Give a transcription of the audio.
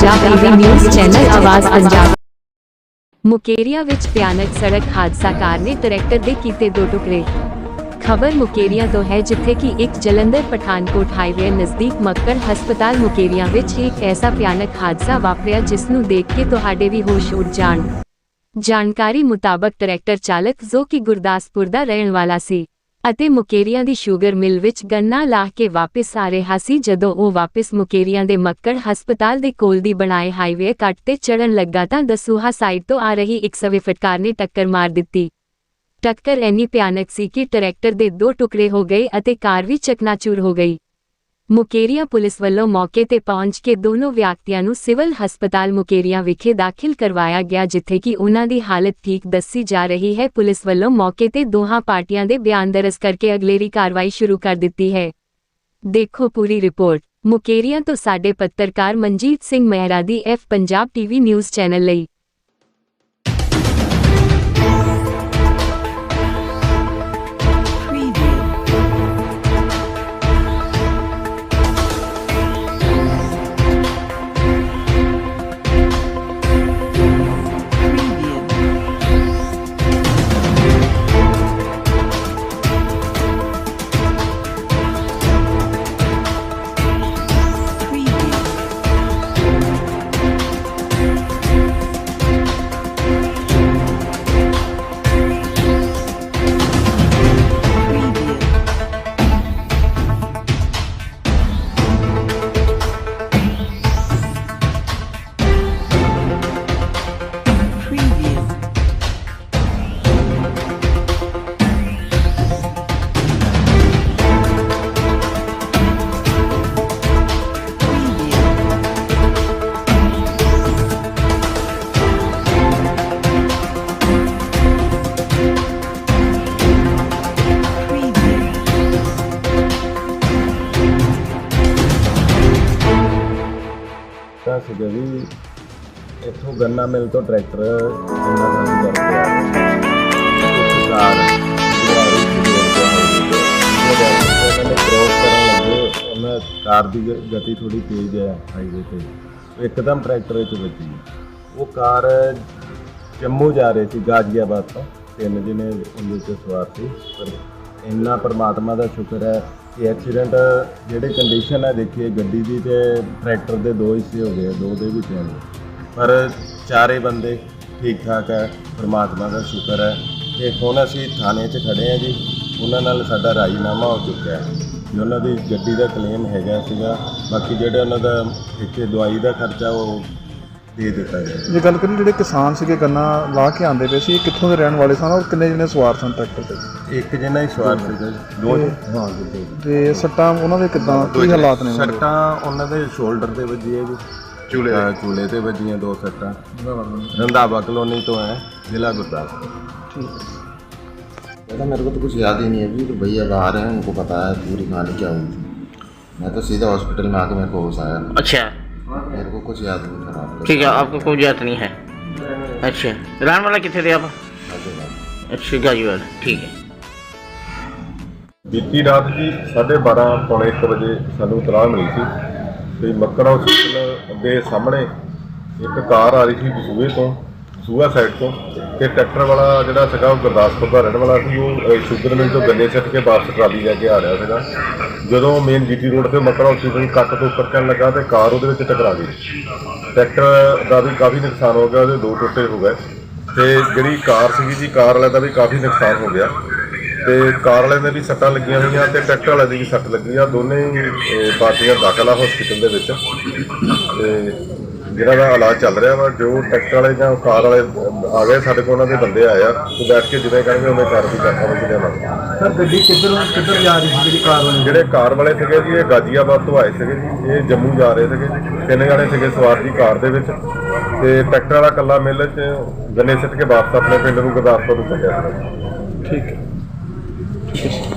Punjab TV news channel ਆਵਾਜ਼ ਪੰਜਾਬ ਮੁਕੇਰੀਆ ਵਿੱਚ ਭਿਆਨਕ ਸੜਕ ਹਾਦਸਾ ਕਾਰ ਟਰੈਕਟਰ ਦੇ ਕੀਤੇ ਦੋ ਟੁਕੜੇ। ਖਬਰ ਮੁਕੇਰੀਆ ਤੋਂ ਹੈ ਜਿੱਥੇ ਕਿ ਇੱਕ ਜਲੰਧਰ ਪਠਾਨਕੋਟ ਹਾਈਵੇ ਨਜ਼ਦੀਕ ਮੱਕੜ ਹਸਪਤਾਲ ਮੁਕੇਰੀਆ ਵਿੱਚ ਇੱਕ ਐਸਾ ਭਿਆਨਕ ਹਾਦਸਾ ਵਾਪਰਿਆ ਜਿਸ ਨੂੰ ਦੇਖ ਕੇ ਤੁਹਾਡੇ ਵੀ ਹੋਸ਼ ਉੱਡ ਜਾਣ। ਜਾਣਕਾਰੀ ਮੁਤਾਬਕ ਟਰੈਕਟਰ ਚਾਲਕ ਜੋ ਕਿ ਗੁਰਦਾਸਪੁਰ ਦਾ ਰਹਿਣ ਵਾਲਾ ਸੀ ਅਤੇ ਮੁਕੇਰੀਆਂ ਦੀ ਸ਼ੂਗਰ ਮਿਲ ਵਿੱਚ ਗੰਨਾ ਲਾਹ ਕੇ ਵਾਪਸ ਆ ਰਿਹਾ ਸੀ ਜਦੋਂ ਉਹ ਵਾਪਸ ਮੁਕੇਰੀਆਂ ਦੇ ਮੱਕੜ ਹਸਪਤਾਲ ਦੇ ਕੋਲ ਦੀ ਬਣਾਏ ਹਾਈਵੇ ਕੱਟ ਤੇ ਚੜਨ ਲੱਗਾ ਤਾਂ ਦਸੂਹਾ ਸਾਈਡ ਤੋਂ ਆ ਰਹੀ ਇੱਕ ਸਵਿਫਟ ਕਾਰ ਨੇ ਟੱਕਰ ਮਾਰ ਦਿੱਤੀ। ਟੱਕਰ ਇੰਨੀ ਭਿਆਨਕ ਸੀ ਕਿ ਟਰੈਕਟਰ ਦੇ ਦੋ ਟੁਕੜੇ ਹੋ ਗਏ ਅਤੇ ਕਾਰ ਵੀ ਚਕਨਾਚੂਰ ਹੋ ਗਈ। ਮੁਕੇਰੀਆ ਪੁਲਿਸ ਵੱਲੋਂ ਮੌਕੇ ਤੇ ਪਹੁੰਚ ਕੇ ਦੋਨੋਂ ਵਿਅਕਤੀਆਂ ਨੂੰ ਸਿਵਲ ਹਸਪਤਾਲ ਮੁਕੇਰੀਆ ਵਿਖੇ ਦਾਖਲ ਕਰਵਾਇਆ ਗਿਆ, ਜਿੱਥੇ ਕਿ ਉਹਨਾਂ ਦੀ ਹਾਲਤ ਠੀਕ ਦੱਸੀ ਜਾ ਰਹੀ ਹੈ। ਪੁਲਿਸ ਵੱਲੋਂ ਮੌਕੇ ਤੇ ਦੋਹਾਂ ਪਾਰਟੀਆਂ ਦੇ ਬਿਆਨ ਦਰਜ ਕਰਕੇ ਅਗਲੇਰੀ ਕਾਰਵਾਈ ਸ਼ੁਰੂ ਕਰ ਦਿੱਤੀ ਹੈ। ਦੇਖੋ ਪੂਰੀ ਰਿਪੋਰਟ। ਮੁਕੇਰੀਆ ਤੋਂ ਸਾਡੇ ਪੱਤਰਕਾਰ ਮਨਜੀਤ ਸਿੰਘ ਮਹਿਰਾ ਦੀ F Punjab TV news channel ਲਈ। ਸੀਗਾ ਵੀ ਇੱਥੋਂ ਗੰਨਾ ਮਿਲ ਤੋਂ ਟਰੈਕਟਰ ਗੰਨਾ ਸਾਡੀ ਕਰਕੇ ਆ ਕਾਰ ਦੀ ਗਤੀ ਥੋੜੀ ਤੇਜ਼ ਹੈ ਹਾਈਵੇ ਤੇ। ਇੱਕਦਮ ਟਰੈਕਟਰ ਵਿੱਚ ਵੱਜੀ। ਉਹ ਕਾਰ ਜੰਮੂ ਜਾ ਰਹੀ ਸੀ, ਗਾਜ਼ੀਆਬਾਦ ਤੋਂ। ਤਿੰਨ ਜਿਹਨੇ ਉਹਦੇ ਵਿੱਚ ਸਵਾਰ ਸੀ। ਪਰ ਇੰਨਾ ਪਰਮਾਤਮਾ ਦਾ ਸ਼ੁਕਰ ਹੈ ਇਹ ਐਕਸੀਡੈਂਟ ਜਿਹੜੇ ਕੰਡੀਸ਼ਨ ਹੈ ਦੇਖੀਏ ਗੱਡੀ ਦੀ ਤੇ ਟਰੈਕਟਰ ਦੇ ਦੋ ਹਿੱਸੇ ਹੋ ਗਏ ਦੋ ਦੇ ਵਿੱਚ ਹੈ ਪਰ ਚਾਰੇ ਬੰਦੇ ਠੀਕ ਠਾਕ ਹੈ ਪਰਮਾਤਮਾ ਦਾ ਸ਼ੁਕਰ ਹੈ ਤੇ ਹੁਣ ਅਸੀਂ ਥਾਣੇ 'ਚ ਖੜੇ ਹਾਂ ਜੀ। ਉਹਨਾਂ ਨਾਲ ਸਾਡਾ ਰਾਜੀਨਾਮਾ ਹੋ ਚੁੱਕਿਆ ਹੈ। ਜੀ ਉਹਨਾਂ ਦੀ ਗੱਡੀ ਦਾ ਕਲੇਮ ਹੈਗਾ ਸੀਗਾ। ਬਾਕੀ ਜਿਹੜਾ ਉਹਨਾਂ ਦਾ ਇੱਥੇ ਦਵਾਈ ਦਾ ਖਰਚਾ, ਉਹ ਦੇ ਦਿੱਤਾ ਗਿਆ ਜੇ ਗੱਲ ਕਰੀਏ ਜਿਹੜੇ ਕਿਸਾਨ ਸੀਗੇ ਗੰਨਾ ਲਾ ਕੇ ਆਂਦੇ ਪਏ ਸੀ ਇਹ ਕਿੱਥੋਂ ਦੇ ਰਹਿਣ ਵਾਲੇ ਸਨ ਔਰ ਕਿੰਨੇ ਜਣੇ ਸਵਾਰ ਸਨ ਟਰੈਕਟਰ ਤੇ ਇੱਕ ਜਣਾ ਹੀ ਸਵਾਰ ਸੀਗਾ ਜੀ। ਦੋ ਹਾਂ ਜੀ ਤੇ ਸੱਟਾਂ ਉਹਨਾਂ ਦੇ ਕਿਦਾਂ ਕੀ ਹਾਲਾਤ ਨੇ ਉਹਨਾਂ ਦੇ? ਸੱਟਾਂ ਉਹਨਾਂ ਦੇ ਸ਼ੋਲਡਰ ਤੇ ਵੱਜੀਆਂ ਜੀ ਚੂਲੇ ਚੂਲੇ ਤੇ ਵੱਜੀਆਂ ਦੋ ਸੱਟਾਂ ਰੰਧਾਵਾ ਕਲੋਨੀ ਤੋਂ ਹੈ ਜ਼ਿਲ੍ਹਾ ਗੁਰਦਾਸਪੁਰ कहता मेरे को तो कुछ याद ही नहीं है अभी तो भैया बाहर हैं उनको पता है पूरी कहानी क्या हुई थी मैं तो सीधा हॉस्पिटल में आके मेरे को होश आया अच्छा मेरे को कुछ याद नहीं था रात को। ठीक है आपको कोई जरूरत नहीं है अच्छा रहने वाला कितने थे आप गाजियाबाद। अच्छा गाजीवाद ठीक है ਬੀਤੀ ਰਾਤ ਜੀ 12:30 ਪੌਣੇ 1 ਵਜੇ ਸਾਨੂੰ ਇਤਲਾਹ ਮਿਲੀ ਸੀ ਕਿ ਮੱਕੜ ਹਸਪੀਟਲ ਦੇ ਸਾਹਮਣੇ ਇੱਕ ਕਾਰ ਆ ਰਹੀ ਸੀ ਦਸੂਹੇ ਤੋਂ ਸੂਆ ਸਾਈਡ ਤੋਂ ਤੇ ਟਰੈਕਟਰ ਵਾਲਾ ਜਿਹੜਾ ਸੀਗਾ ਉਹ ਗੁਰਦਾਸਪੁਰ ਦਾ ਰਹਿਣ ਵਾਲਾ ਸੀ ਉਹ ਅਹ, ਸ਼ੂਗਰ ਮਿਲ ਤੋਂ ਗੰਨੇ ਸਿੱਟ ਕੇ ਵਾਪਸ ਟਰਾਲੀ ਲੈ ਕੇ ਆ ਰਿਹਾ ਸੀਗਾ। ਜਦੋਂ ਮੇਨ ਜੀਟੀ ਰੋਡ ਤੇ ਮੱਕੜ ਹਸਪੀਟਲ ਕੱਟ ਤੋਂ ਉੱਪਰ ਚੱਲਣ ਲੱਗਾ ਤੇ ਕਾਰ ਉਹਦੇ ਵਿੱਚ ਟਕਰਾ ਗਈ। ਟਰੈਕਟਰ ਦਾ ਵੀ ਕਾਫੀ ਨੁਕਸਾਨ ਹੋ ਗਿਆ ਉਹਦੇ ਦੋ ਟੁੱਟੇ ਹੋ ਗਏ। ਤੇ ਜਿਹੜੀ ਕਾਰ ਸੀਗੀ ਜੀ ਕਾਰ ਵਾਲੇ ਦਾ ਵੀ ਕਾਫੀ ਨੁਕਸਾਨ ਹੋ ਗਿਆ। ਤੇ ਕਾਰ ਵਾਲੇ ਨੇ ਵੀ ਸੱਟਾਂ ਲੱਗੀਆਂ ਹੋਈਆਂ ਤੇ ਟਰੈਕਟਰ ਵਾਲੇ ਦੀ ਵੀ ਸੱਟ ਲੱਗੀ ਆ। ਦੋਨੇ ਹੀ ਅਹ, ਪਾਰਟੀਆਂ ਦਾਖਲ ਆ ਹਸਪੀਟਲ ਦੇ ਵਿੱਚ। ਤੇ ਜਿਹੜਾ ਦਾ ਇਲਾਜ ਚੱਲ ਰਿਹਾ ਵਾ ਜੋ ਟਰੈਕਟਰ ਵਾਲੇ ਜਾਂ ਕਾਰ ਵਾਲੇ ਆ ਗਏ ਸਾਡੇ ਕੋਲ ਉਹਨਾਂ ਦੇ ਬੰਦੇ ਆਏ ਆ। ਉਹ ਬੈਠ ਕੇ ਜਿਵੇਂ ਕਰਨਗੇ ਉਵੇਂ ਕਾਰਵਾਈ ਕਰਾਂਗੇ ਜਿਹਦੇ ਨਾਲ ਸਰ ਗੱਡੀ ਕਿੱਧਰ ਕਿੱਧਰ ਜਾ ਰਹੀ ਸੀ ਜਿਹੜੀ ਕਾਰ ਵਾਲੀ? ਜਿਹੜੇ ਕਾਰ ਵਾਲੇ ਸੀਗੇ ਜੀ ਇਹ ਗਾਜ਼ੀਆਬਾਦ ਤੋਂ ਆਏ ਸੀਗੇ ਜੀ ਇਹ ਜੰਮੂ ਜਾ ਰਹੇ ਸੀਗੇ। ਜੀ। ਤਿੰਨ ਜਣੇ ਸੀਗੇ ਸਵਾਰ ਦੀ ਕਾਰ ਦੇ ਵਿੱਚ। ਤੇ ਟਰੈਕਟਰ ਵਾਲਾ ਕੱਲਾ ਮਿਲ ਚ ਗੰਨੇ ਸਿੱਟ ਕੇ ਵਾਪਸ ਆਪਣੇ ਪਿੰਡ ਨੂੰ ਗੁਰਦਾਸਪੁਰ ਨੂੰ ਚੱਲਿਆ ਠੀਕ ਹੈ।